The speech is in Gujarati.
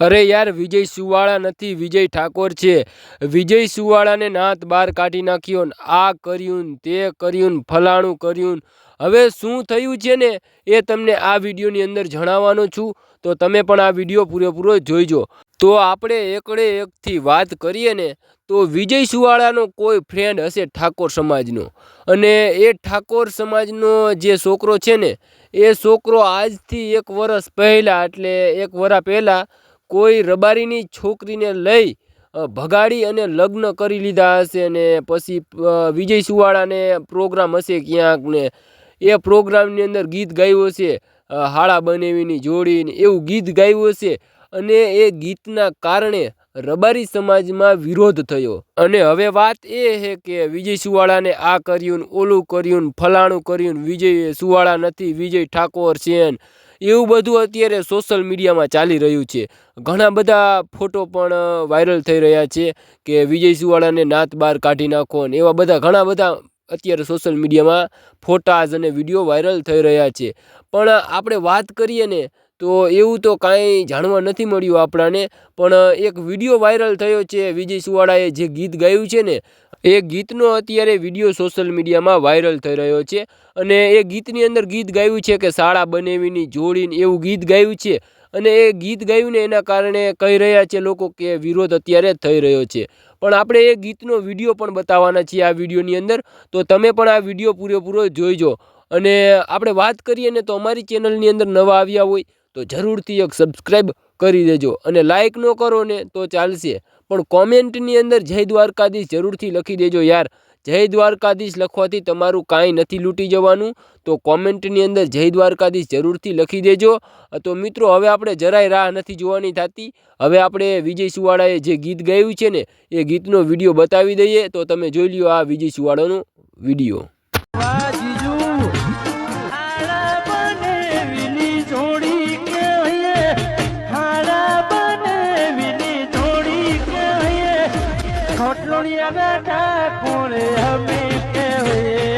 અરે યાર, વિજય સુવાળા નથી, વિજય ઠાકોર છે. વિજય સુવાળાને નાત બહાર કાઢી નાખ્યો ને આ કર્યું તે કર્યું ફલાણું કર્યું હવે શું થયું છે ને, એ તમને આ વિડીયોની અંદર જણાવવાનો છું. તો તમે પણ આ વીડિયો પૂરેપૂરો જોઈજો. તો આપણે એકડે એકથી વાત કરીએ ને, તો વિજય સુવાળાનો કોઈ ફ્રેન્ડ હશે ઠાકોર સમાજનો? અને એ ઠાકોર સમાજનો જે છોકરો છે ને, એ છોકરો આજથી એક વર્ષ પહેલાં, એટલે એક વર્ષ પહેલાં કોઈ રબારીની છોકરીને લઈ ભગાડી અને લગ્ન કરી લીધા હશે ને પછી વિજય સુવાળાને પ્રોગ્રામ હશે ક્યાંક ને, એ પ્રોગ્રામની અંદર ગીત ગાયું હશે હાળા બનેવીની જોડીને એવું ગીત ગાયું હશે અને એ ગીતના કારણે રબારી સમાજમાં વિરોધ થયો. અને હવે વાત એ છે કે વિજય સુવાળાને આ કર્યું ઓલું કર્યું ફલાણું કર્યું વિજય સુવાળા નથી, વિજય ઠાકોર છે એવું બધું અત્યારે સોશિયલ મીડિયામાં ચાલી રહ્યું છે. ઘણા બધા ફોટો પણ વાયરલ થઈ રહ્યા છે કે વિજય સુવાળાને નાત બહાર કાઢી નાખો ને એવા બધા ઘણા બધા અત્યારે સોશિયલ મીડિયામાં ફોટાઝ અને વીડિયો વાયરલ થઈ રહ્યા છે. પણ આપણે વાત કરીએ ને તો એવું તો કાંઈ જાણવા નથી મળ્યું આપણાને, પણ એક વીડિયો વાયરલ થયો છે. વિજય સુવાળાએ જે ગીત ગાયું છે ને એ ગીતનો અત્યારે વીડિયો સોશિયલ મીડિયામાં વાયરલ થઈ રહ્યો છે અને એ ગીતની અંદર ગીત ગાયું છે કે શાળા બનેવીની જોડીને એવું ગીત ગાયું છે અને એ ગીત ગાયું ને એના કારણે કહી રહ્યા છે લોકો કે વિરોધ અત્યારે થઈ રહ્યો છે. પણ આપણે એ ગીતનો વીડિયો પણ બતાવવાના છીએ આ વિડીયોની અંદર. તો તમે પણ આ વીડિયો પૂરેપૂરો જોઈજો. અને આપણે વાત કરીએ ને તો અમારી ચેનલની અંદર નવા આવ્યા હોય તો જરૂરથી એક સબસ્ક્રાઈબ કરી દેજો અને લાઇક ન કરો ને તો ચાલશે. પણ કોમેન્ટની અંદર જય દ્વારકાધીશ જરૂરથી લખી દેજો યાર. જય દ્વારકાધીશ લખવાથી તમારું કાંઈ નથી લૂંટી જવાનું. તો કોમેન્ટની અંદર જય દ્વારકાધીશ જરૂરથી લખી દેજો. તો મિત્રો, હવે આપણે જરાય રાહ નથી જોવાની થતી. હવે આપણે વિજય સુવાળાએ જે ગીત ગાયું છે ને, એ ગીતનો વીડિયો બતાવી દઈએ. તો તમે જોઈ લ્યો આ વિજય સુવાળાનો વીડિયો. હોટલોડિયા બેઠા કોણે હમી